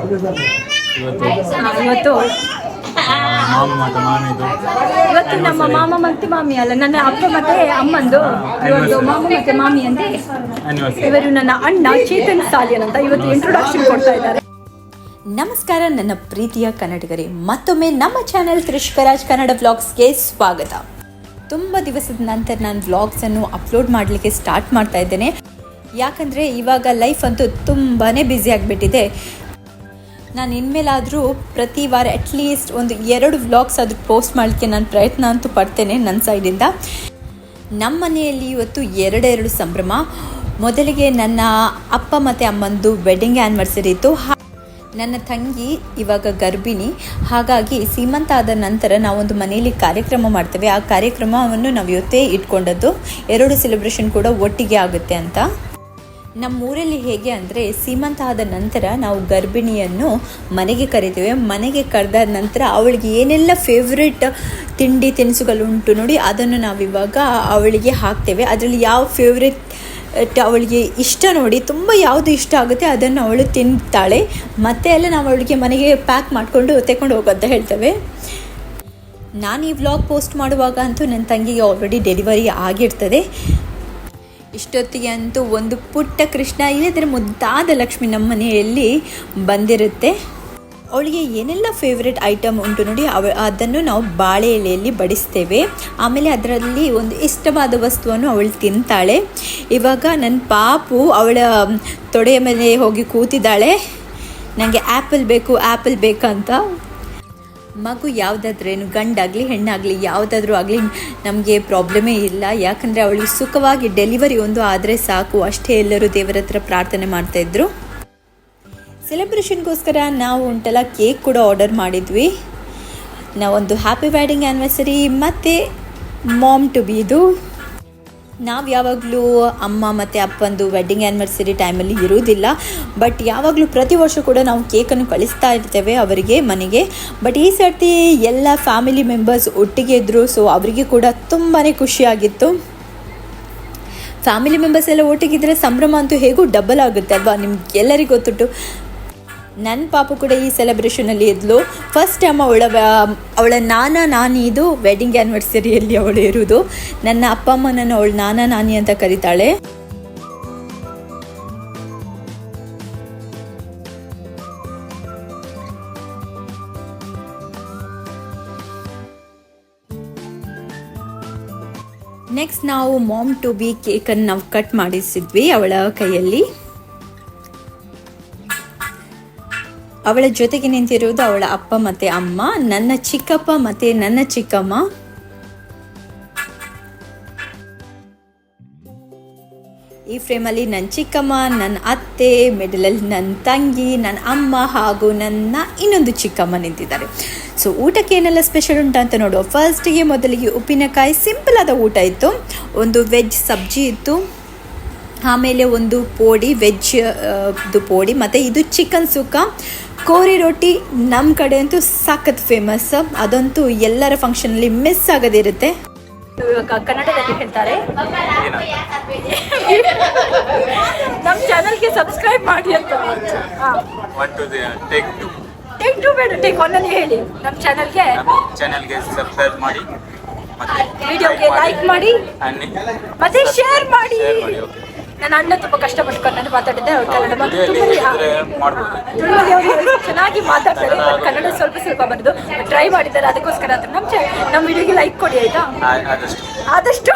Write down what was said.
ಇವತ್ತು? ಇವತ್ತು ಮಾಮ ಮತ್ತು ಮಾಮಿದು ಇವತ್ತು ನಮ್ಮ ಮಾಮ ಮತ್ತೆ ಮಾಮಿ ಅಲ್ಲ ನನ್ನ ಅಪ್ಪ ಮತ್ತೆ ಅಮ್ಮಂದು. ಇವತ್ತು ಮಾಮ ಮತ್ತೆ ಮಾಮಿ ಅಂದ್ರೆ ಇವರು ನನ್ನ ಅಣ್ಣ ಚೇತನ್ ಸಾಲಿಯನ್ ಅಂತ ಇವತ್ತು ಇಂಟ್ರೊಡಕ್ಷನ್ ಕೊಡ್ತಾ ಇದ್ದಾರೆ. ನಮಸ್ಕಾರ ನನ್ನ ಪ್ರೀತಿಯ ಕನ್ನಡಿಗರೇ. ಮತ್ತೊಮ್ಮೆ ನಮ್ಮ ಚಾನೆಲ್ ತ್ರಿಷ್ಕರಾಜ್ ಕನ್ನಡ ವ್ಲಾಗ್ಸ್ಗೆ ಸ್ವಾಗತ. ತುಂಬ ದಿವಸದ ನಂತರ ನಾನು ವ್ಲಾಗ್ಸನ್ನು ಅಪ್ಲೋಡ್ ಮಾಡಲಿಕ್ಕೆ ಸ್ಟಾರ್ಟ್ ಮಾಡ್ತಾ ಇದ್ದೇನೆ. ಯಾಕಂದರೆ ಇವಾಗ ಲೈಫ್ ಅಂತೂ ತುಂಬಾ ಬ್ಯುಸಿ ಆಗಿಬಿಟ್ಟಿದೆ. ನಾನು ಇನ್ಮೇಲಾದರೂ ಪ್ರತಿ ವಾರ ಅಟ್ಲೀಸ್ಟ್ ಒಂದು ಎರಡು ವ್ಲಾಗ್ಸ್ ಅದು ಪೋಸ್ಟ್ ಮಾಡಲಿಕ್ಕೆ ನಾನು ಪ್ರಯತ್ನ ಅಂತೂ ಪಡ್ತೇನೆ ನನ್ನ ಸೈಡಿಂದ ನಮ್ಮ ಮನೆಯಲ್ಲಿ ಇವತ್ತು ಎರಡೆರಡು ಸಂಭ್ರಮ. ಮೊದಲಿಗೆ ನನ್ನ ಅಪ್ಪ ಮತ್ತು ಅಮ್ಮಂದು ವೆಡ್ಡಿಂಗ್ ಆ್ಯನಿವರ್ಸರಿ ಇತ್ತು. ನನ್ನ ತಂಗಿ ಇವಾಗ ಗರ್ಭಿಣಿ. ಹಾಗಾಗಿ ಸೀಮಂತ ಆದ ನಂತರ ನಾವೊಂದು ಮನೆಯಲ್ಲಿ ಕಾರ್ಯಕ್ರಮ ಮಾಡ್ತೇವೆ. ಆ ಕಾರ್ಯಕ್ರಮವನ್ನು ನಾವು ಇವತ್ತೇ ಇಟ್ಕೊಂಡದ್ದು. ಎರಡು ಸೆಲೆಬ್ರೇಷನ್ ಕೂಡ ಒಟ್ಟಿಗೆ ಆಗುತ್ತೆ ಅಂತ. ನಮ್ಮೂರಲ್ಲಿ ಹೇಗೆ ಅಂದರೆ ಸೀಮಂತ ಆದ ನಂತರ ನಾವು ಗರ್ಭಿಣಿಯನ್ನು ಮನೆಗೆ ಕರಿತೇವೆ. ಮನೆಗೆ ಕರೆದ ನಂತರ ಅವಳಿಗೆ ಏನೆಲ್ಲ ಫೇವ್ರೆಟ್ ತಿಂಡಿ ತಿನಿಸುಗಳುಂಟು ನೋಡಿ ಅದನ್ನು ನಾವಿವಾಗ ಅವಳಿಗೆ ಹಾಕ್ತೇವೆ. ಅದರಲ್ಲಿ ಯಾವ ಫೇವ್ರೆಟ್ ಅವಳಿಗೆ ಇಷ್ಟ ನೋಡಿ ತುಂಬ ಯಾವುದು ಇಷ್ಟ ಆಗುತ್ತೆ ಅದನ್ನು ಅವಳು ತಿಂತಾಳೆ. ಮತ್ತೆ ಎಲ್ಲ ನಾವು ಅವಳಿಗೆ ಮನೆಗೆ ಪ್ಯಾಕ್ ಮಾಡಿಕೊಂಡು ತೆಕೊಂಡು ಹೋಗು ಅಂತ ಹೇಳ್ತೇವೆ. ನಾನು ಈ ವ್ಲಾಗ್ ಪೋಸ್ಟ್ ಮಾಡುವಾಗ ಅಂತೂ ನನ್ನ ತಂಗಿಗೆ ಆಲ್ರೆಡಿ ಡೆಲಿವರಿ ಆಗಿರ್ತದೆ. ಇಷ್ಟೊತ್ತಿಗೆ ಅಂತೂ ಒಂದು ಪುಟ್ಟ ಕೃಷ್ಣ ಇಲ್ಲದ್ರೆ ಮುದ್ದಾದ ಲಕ್ಷ್ಮಿ ನಮ್ಮ ಮನೆಯಲ್ಲಿ ಬಂದಿರುತ್ತೆ. ಅವಳಿಗೆ ಏನೆಲ್ಲ ಫೇವ್ರೆಟ್ ಐಟಮ್ ಉಂಟು ನೋಡಿ, ಅವ ಅದನ್ನು ನಾವು ಬಾಳೆ ಎಲೆಯಲ್ಲಿ ಬಡಿಸ್ತೇವೆ. ಆಮೇಲೆ ಅದರಲ್ಲಿ ಒಂದು ಇಷ್ಟವಾದ ವಸ್ತುವನ್ನು ಅವಳು ತಿಂತಾಳೆ. ಇವಾಗ ನನ್ನ ಪಾಪು ಅವಳ ತೊಡೆಯ ಮೇಲೆ ಹೋಗಿ ಕೂತಿದ್ದಾಳೆ. ನನಗೆ ಆ್ಯಪಲ್ ಬೇಕು ಆ್ಯಪಲ್ ಬೇಕಂತ ಮಗು ಯಾವುದಾದ್ರೇನು ಗಂಡಾಗಲಿ, ಹೆಣ್ಣಾಗಲಿ, ಯಾವುದಾದ್ರೂ ಆಗಲಿ ನಮಗೆ ಪ್ರಾಬ್ಲಮೇ ಇಲ್ಲ. ಯಾಕಂದರೆ ಅವಳಿಗೆ ಸುಖವಾಗಿ ಡೆಲಿವರಿ ಒಂದು ಆದರೆ ಸಾಕು. ಅಷ್ಟೇ ಎಲ್ಲರೂ ದೇವರ ಹತ್ರ ಪ್ರಾರ್ಥನೆ ಮಾಡ್ತಾಯಿದ್ರು ಸೆಲೆಬ್ರೇಷನ್ಗೋಸ್ಕರ ನಾವು ಉಂಟಲ್ಲ ಕೇಕ್ ಕೂಡ ಆರ್ಡರ್ ಮಾಡಿದ್ವಿ. ನಾವೊಂದು ಹ್ಯಾಪಿ ವ್ಯಾಡಿಂಗ್ ಆ್ಯನಿವರ್ಸರಿ ಮತ್ತು ಮಾಮ್ ಟು ಬಿ ಇದು. ನಾವು ಯಾವಾಗಲೂ ಅಮ್ಮ ಮತ್ತು ಅಪ್ಪಂದು ವೆಡ್ಡಿಂಗ್ ಆ್ಯನಿವರ್ಸರಿ ಟೈಮಲ್ಲಿ ಇರುವುದಿಲ್ಲ. ಬಟ್ ಯಾವಾಗಲೂ ಪ್ರತಿ ವರ್ಷ ಕೂಡ ನಾವು ಕೇಕನ್ನು ಕಳಿಸ್ತಾ ಇರ್ತೇವೆ ಅವರಿಗೆ, ಮನೆಗೆ. ಬಟ್ ಈ ಸರ್ತಿ ಎಲ್ಲ ಫ್ಯಾಮಿಲಿ ಮೆಂಬರ್ಸ್ ಒಟ್ಟಿಗೆ ಇದ್ದರು ಸೊ ಅವರಿಗೆ ಕೂಡ ತುಂಬಾ ಖುಷಿಯಾಗಿತ್ತು ಫ್ಯಾಮಿಲಿ ಮೆಂಬರ್ಸ್ ಎಲ್ಲ ಒಟ್ಟಿಗಿದ್ರೆ ಸಂಭ್ರಮ ಅಂತೂ ಹೇಗೂ ಡಬಲ್ ಆಗುತ್ತೆ ಅಲ್ವಾ? ನಿಮ್ಗೆ ಎಲ್ಲರಿಗೂ ಗೊತ್ತುಂಟು. ನನ್ನ ಪಾಪು ಕೂಡ ಈ ಸೆಲೆಬ್ರೇಷನಲ್ಲಿ ಇದ್ಲು. ಫಸ್ಟ್ ಟೈಮ್ ಅವಳ ಅವಳ ನಾನಾ ನಾನಿ ಇದು ವೆಡ್ಡಿಂಗ್ ಆ್ಯನಿವರ್ಸರಿಯಲ್ಲಿ ಅವಳು ಇರುವುದು ನನ್ನ ಅಪ್ಪ ಅಮ್ಮನನ್ನು ಅವಳು ನಾನ ನಾನಿ ಅಂತ ಕರೀತಾಳೆ. ನೆಕ್ಸ್ಟ್ ನಾವು ಮಾಮ್ ಟು ಬಿ ಕೇಕನ್ನು ನಾವು ಕಟ್ ಮಾಡಿಸಿದ್ವಿ ಅವಳ ಕೈಯಲ್ಲಿ. ಅವಳ ಜೊತೆಗೆ ನಿಂತಿರುವುದು ಅವಳ ಅಪ್ಪ ಮತ್ತೆ ಅಮ್ಮ, ನನ್ನ ಚಿಕ್ಕಪ್ಪ ಮತ್ತೆ ನನ್ನ ಚಿಕ್ಕಮ್ಮ. ಈ ಫ್ರೇಮಲ್ಲಿ ನನ್ನ ಚಿಕ್ಕಮ್ಮ ನನ್ನ ಅತ್ತೆ, ಮಿಡಲಲ್ಲಿ ನನ್ನ ತಂಗಿ ನನ್ನ ಅಮ್ಮ ಹಾಗೂ ನನ್ನ ಇನ್ನೊಂದು ಚಿಕ್ಕಮ್ಮ ನಿಂತಿದ್ದಾರೆ. ಸೊ ಊಟಕ್ಕೆ ಏನೆಲ್ಲ ಸ್ಪೆಷಲ್ ಉಂಟು ಅಂತ ನೋಡುವ. ಫಸ್ಟಿಗೆ ಮೊದಲಿಗೆ ಉಪ್ಪಿನಕಾಯಿ ಸಿಂಪಲ್ ಆದ ಊಟ ಇತ್ತು. ಒಂದು ವೆಜ್ ಸಬ್ಜಿ ಇತ್ತು. ಆಮೇಲೆ ಒಂದು ಪೋಡಿ ವೆಜ್ ಇದು ಪೋಡಿ ಮತ್ತು ಇದು ಚಿಕನ್ ಸುಕ್ಕ. ಕೋರಿ ರೊಟ್ಟಿ ನಮ್ಮ ಕಡೆ ಅಂತೂ ಸಖತ್ ಫೇಮಸ್ ಅದಂತೂ ಎಲ್ಲರ ಫಂಕ್ಷನಲ್ಲಿ ಮಿಸ್ ಆಗೋದಿರುತ್ತೆ ಇವಾಗ ಕನ್ನಡದಲ್ಲಿ ಹೇಳ್ತಾರೆ. ನಮ್ಮ ಚಾನಲ್ಗೆ ಸಬ್ಸ್ಕ್ರೈಬ್ ಮಾಡಿ ಅಂತ. ಟೇಕ್ ಟು ಟೇಕ್ ಟು ಬೇಡ ಟೇಕ್ ಒಂದನ್ನು ಹೇಳಿ. ನಮ್ಮ ಚಾನಲ್ಗೆ ಚಾನಲ್ಗೆ ಸಬ್ಸ್ಕ್ರೈಬ್ ಮಾಡಿ ಮತ್ತೆ ವಿಡಿಯೋಗೆ ಲೈಕ್ ಮಾಡಿ ಮತ್ತೆ ಶೇರ್ ಮಾಡಿ. ನನ್ನ ಅಣ್ಣ ತುಂಬ ಕಷ್ಟಪಟ್ಟು ಕನ್ನಡ ಮಾತಾಡಿದ್ದೆ ಅವ್ರು ಕನ್ನಡ ಚೆನ್ನಾಗಿ ಮಾತಾಡ್ತಾರೆ ಕನ್ನಡ ಸ್ವಲ್ಪ ಸ್ವಲ್ಪ ಬರೋದು ಟ್ರೈ ಮಾಡಿದ್ದಾರೆ ಅದಕ್ಕೋಸ್ಕರ ಅಂತ. ನಮ್ಮ ನಮ್ಮ ವಿಡಿಯೋಗೆ ಲೈಕ್ ಕೊಡಿ ಆಯ್ತಾ? ಆದಷ್ಟು.